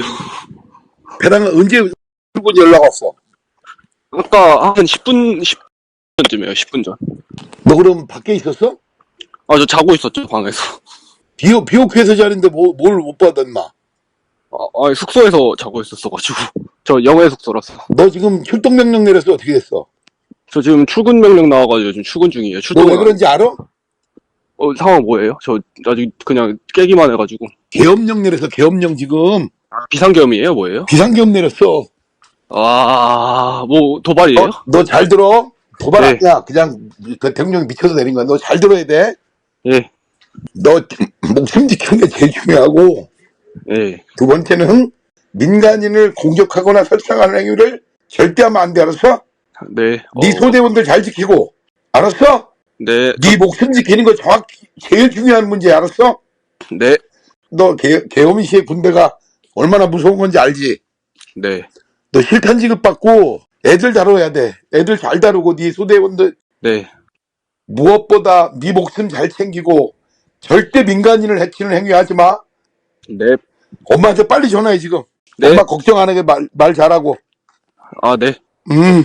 배낭은 언제 출근 연락 왔어? 아까 한 10분, 10분 전쯤이에요, 10분 전. 너 그럼 밖에 있었어? 아, 저 자고 있었죠, 방에서. 비오, 비오케에서 자는데 뭐, 뭘못 받았나? 아, 아, 숙소에서 자고 있었어가지고. 저 영해 숙소라서. 너 지금 출동 명령 내려서 어떻게 됐어? 저 지금 출근 명령 나와가지고 지금 출근 중이에요. 너 출동. 왜 그런지 알아? 어, 상황 뭐예요? 저 아직 그냥 깨기만 해가지고. 계엄령 내려서 계엄령 지금 비상계엄이에요? 뭐예요? 비상계엄 내렸어. 아, 뭐 도발이에요? 너 잘 들어? 도발 네. 아니야. 그냥 그 대통령이 미쳐서 내린 거야. 너 잘 들어야 돼. 예, 너 목숨 지키는 게 제일 중요하고 예, 두 번째는 민간인을 공격하거나 설상하는 행위를 절대 하면 안 돼. 알았어? 네. 어, 네 소대원들 잘 지키고 알았어? 네, 네 목숨 지키는 거 정확히 제일 중요한 문제 알았어? 네, 너 개, 개엄 시의 군대가 얼마나 무서운 건지 알지? 네, 너 실탄 지급받고 애들 다뤄야 돼. 애들 잘 다루고 네 소대원들 네, 무엇보다 네 목숨 잘 챙기고 절대 민간인을 해치는 행위 하지 마. 네, 엄마한테 빨리 전화해 지금. 네. 엄마 걱정 안 하게 말, 말 잘하고. 아, 네. 음.